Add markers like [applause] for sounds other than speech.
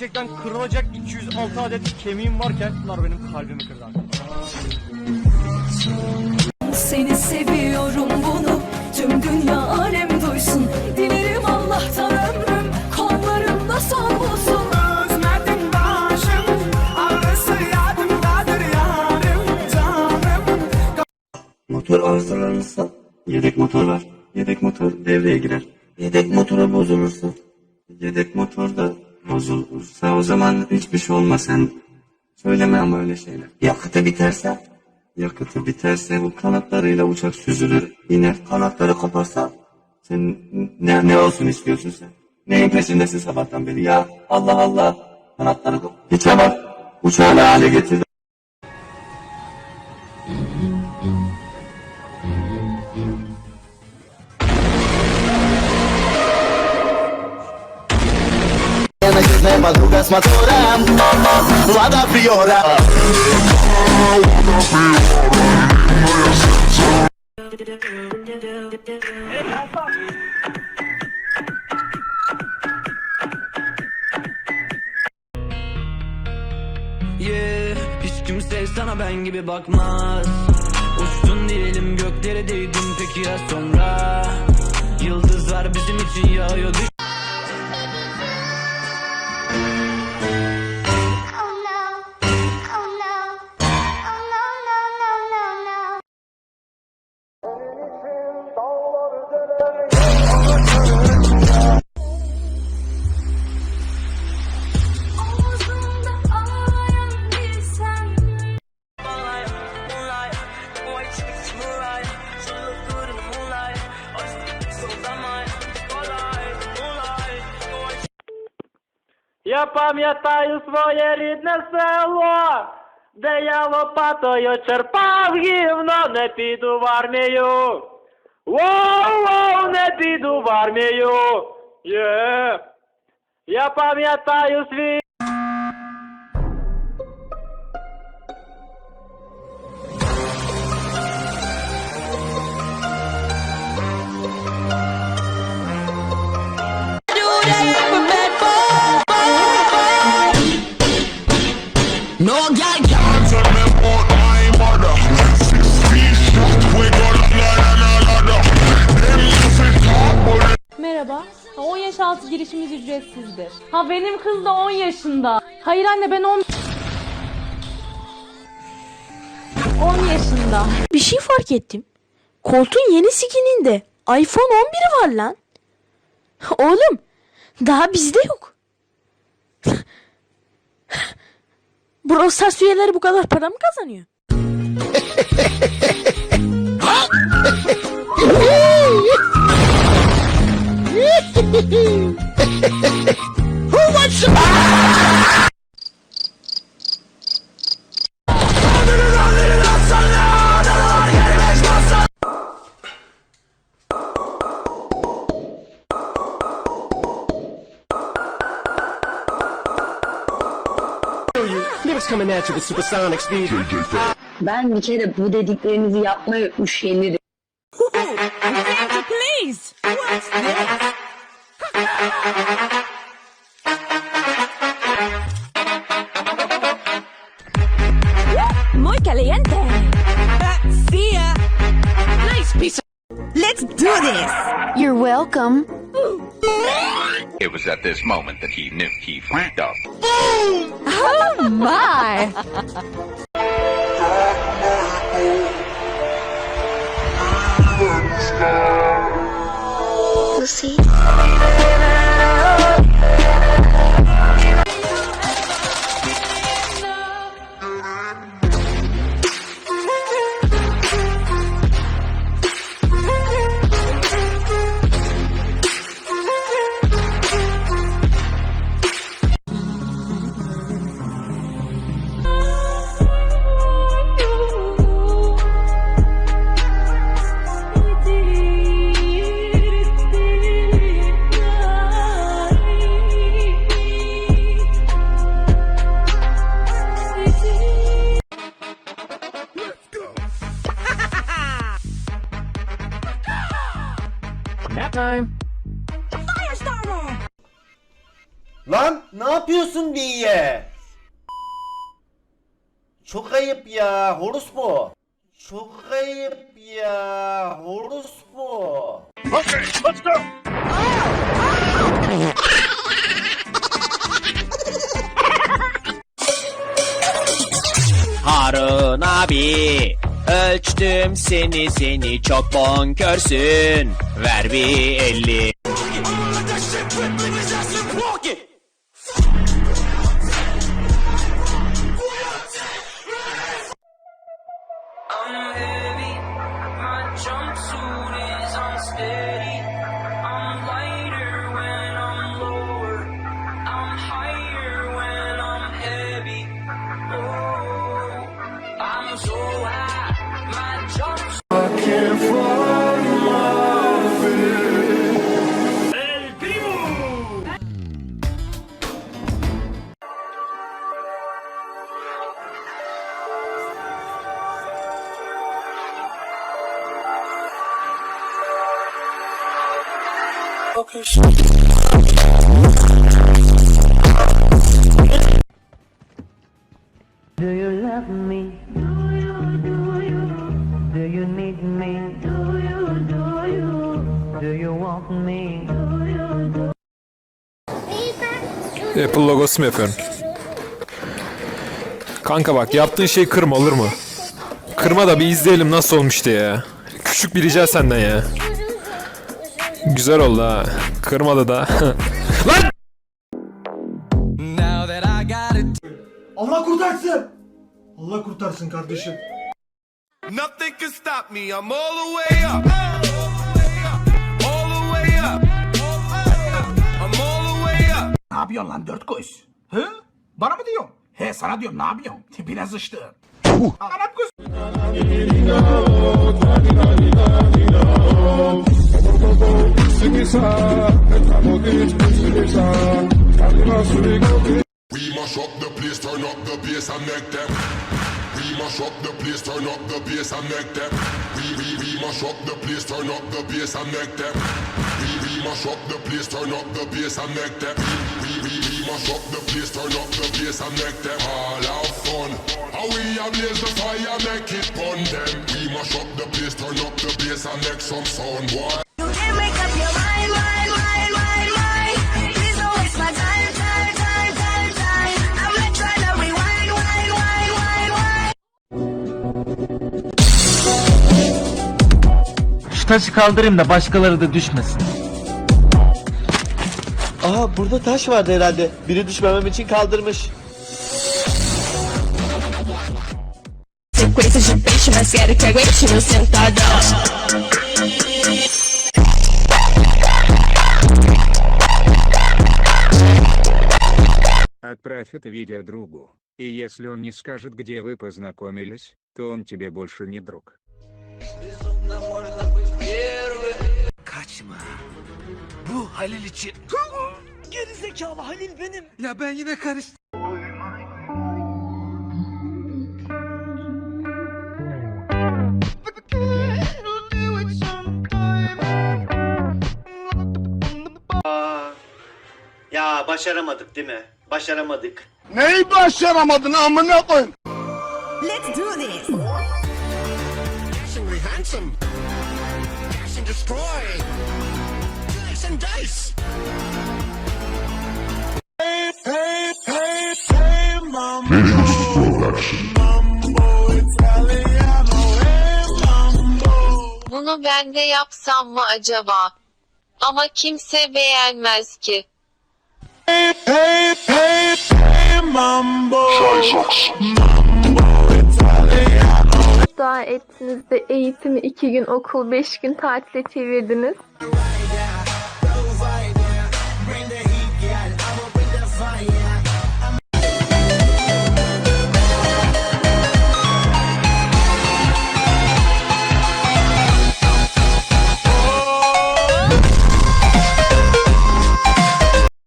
gerçekten kırılacak 206 adet kemiğim varken bunlar benim kalbimi kırdı abi. Seni seviyorum bunu tüm dünya alem duysun Dilerim Allah'tan ömrüm kollarımda son bulsun Özledim başım Ağrısı yadımdadır yarım canım Motor arızalanırsa yedek motor var. Yedek motor devreye girer. Yedek motora bozulursa yedek motor da bozulursa o zaman hiçbir şey olmaz sen söyleme ama öyle şeyler. Yakıtı biterse yakıtı biterse bu kanatlarıyla uçak süzülür iner kanatları koparsa sen ne, ne olsun istiyorsun sen? Neyin peşindesin sabahtan beri ya? Allah Allah kanatları kop. Hiçe bak uçağı ne hale getirdi. Madrugas matura Lada Priora Yeah, hiç kimse sana ben gibi bakmaz. Uçtun diyelim göklere değdin peki ya sonra? Yıldızlar bizim için yağıyor düş Я пам'ятаю своє рідне село, де я лопатою черпав гівно, не піду в армію. Воу-воу, не піду в армію. Є. Я пам'ятаю свій benim kız da 10 yaşında. Hayır anne ben 10 10 yaşında. Bir şey fark ettim. Koltuğun yeni skininde iPhone 11'i var lan. Oğlum daha bizde yok. Brawl Stars üyeleri bu kadar para mı kazanıyor? Ben bir kere bu dediklerinizi yapmaya üşenirim. Muy caliente See ya Nice piece of Let's do this You're welcome. It was at this moment that he knew he fucked up. Oh my. Lucy. Lan ne yapıyorsun diye? Çok ayıp ya horus bu. Çok ayıp ya horus bu. Harun abi Ölçtüm seni seni çok bonkörsün Ver bir elli Apple logosu mu yapıyorum? Kanka bak yaptığın şey kırma olur mu? Kırma da bir izleyelim nasıl olmuştu ya. Küçük bir rica senden ya. Güzel oldu ha. Kırmadı da. [laughs] Lan! Allah kurtarsın. Allah kurtarsın kardeşim. Nothing can stop me. I'm all the way up. All the way up. I'm all the way up. Ne yapıyorsun lan dört göz? Hı? Bana mı diyorsun? He sana diyorum ne yapıyorsun? Tipine sıçtı. We mash up the place, turn up the bass and make them. We mash up the place, turn up the bass and make them. We we we mash up the place, turn up the bass and make them. We we mash up the place, turn up the bass and make them. We we mash up the place, turn up the bass and make them all have fun. How we blaze the fire, make it fun them. We mash up the place, turn up the bass and make some sound, boy. You can make up your mind, mind, mind, mind, mind. Please don't waste my time, time, time, time, time. I'm not trying to rewind, wind, wind, wind, wind. Şu taşı kaldırayım da başkaları da düşmesin. Aha burada taş vardı herhalde. Biri düşmemem için kaldırmış. Sequência de peixe, mas quero que aguente meu sentadão. Отправь это видео другу. И если он не скажет, где вы познакомились, то он тебе больше не друг. Kaçma. Bu Halil için. Geri zekalı Halil benim. Ya ben yine karıştım. Ya başaramadık değil mi? Başaramadık. Neyi başaramadın amına koy? Let's do this. Dashingly handsome. Dash and destroy. Slice and dice. Mambo. Bunu ben de yapsam mı acaba? Ama kimse beğenmez ki. Hey, hey, hey, mambo. Dua ettiniz de eğitimi iki gün okul beş gün tatile çevirdiniz.